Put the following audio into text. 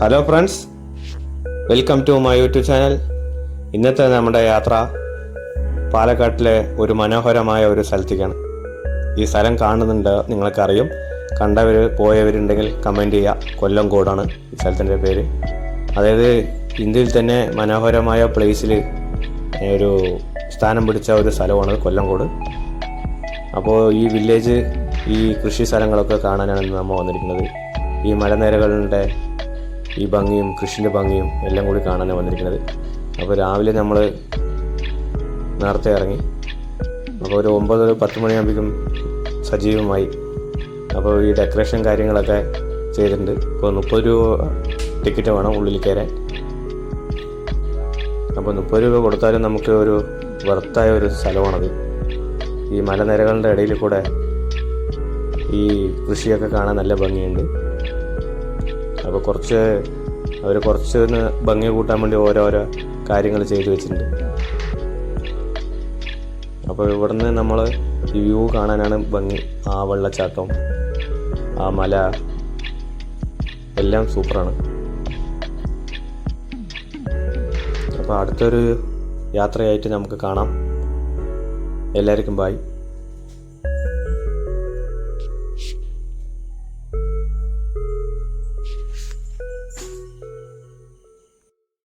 Hello friends welcome to my YouTube channel ഇന്നത്തെ നമ്മുടെ യാത്ര പാലക്കാട്ടിലെ ഒരു മനോഹരമായ ഒരു സ്ഥലത്തേക്കാണ്. ഈ സ്ഥലം കാണുന്നുണ്ട് നിങ്ങൾക്കറിയും. കണ്ടവർ പോയവരുണ്ടെങ്കിൽ കമന്റ് ചെയ്യുക കൊല്ലം കോടാണ് ഈ സ്ഥലത്തിന്റെ പേര്. അതായത് ഇന്ത്യയിൽ തന്നെ മനോഹരമായ പ്ലേസിൽ ഒരു സ്ഥാനം പിടിച്ച ഒരു സ്ഥലമാണ് കൊല്ലംകോട് അപ്പോൾ ഈ വില്ലേജ് ഈ കൃഷി സ്ഥലങ്ങളൊക്കെ കാണാനാണ് നമ്മൾ വന്നിരിക്കുന്നത്. ഈ മലനിരകളുടെ ഈ ഭംഗിയും കൃഷിന്റെ ഭംഗിയും എല്ലാം കൂടി കാണാനാണ് വന്നിരിക്കുന്നത്. അപ്പോൾ രാവിലെ നമ്മൾ നേരത്തെ ഇറങ്ങി. അപ്പോൾ ഒരു ഒമ്പത് പത്ത് മണിയാകുമ്പോഴേക്കും സജീവമായി. അപ്പോൾ ഈ ഡെക്കറേഷൻ കാര്യങ്ങളൊക്കെ ചെയ്തിട്ടുണ്ട്. ഇപ്പോൾ മുപ്പത് രൂപ ടിക്കറ്റ് വേണം ഉള്ളിൽ കയറാൻ. അപ്പോൾ മുപ്പത് രൂപ കൊടുത്താലും നമുക്ക് ഒരു വെർത്തായ ഒരു സ്ഥലമാണത്. ഈ മലനിരകളുടെ ഇടയിൽ കൂടെ ഈ കൃഷിയൊക്കെ കാണാൻ നല്ല ഭംഗിയുണ്ട്. അപ്പോൾ കുറച്ച് അവർ കുറച്ച് ഭംഗി കൂട്ടാൻ വേണ്ടി ഓരോരോ കാര്യങ്ങൾ ചെയ്തു വെച്ചിട്ടുണ്ട്. അപ്പോൾ ഇവിടുന്ന് നമ്മൾ വ്യൂ കാണാനാണ് ഭംഗി. ആ വെള്ളച്ചാട്ടം ആ മല എല്ലാം സൂപ്പറാണ്. അപ്പോൾ അടുത്തൊരു യാത്രയായിട്ട് നമുക്ക് കാണാം. എല്ലാവർക്കും ബായ്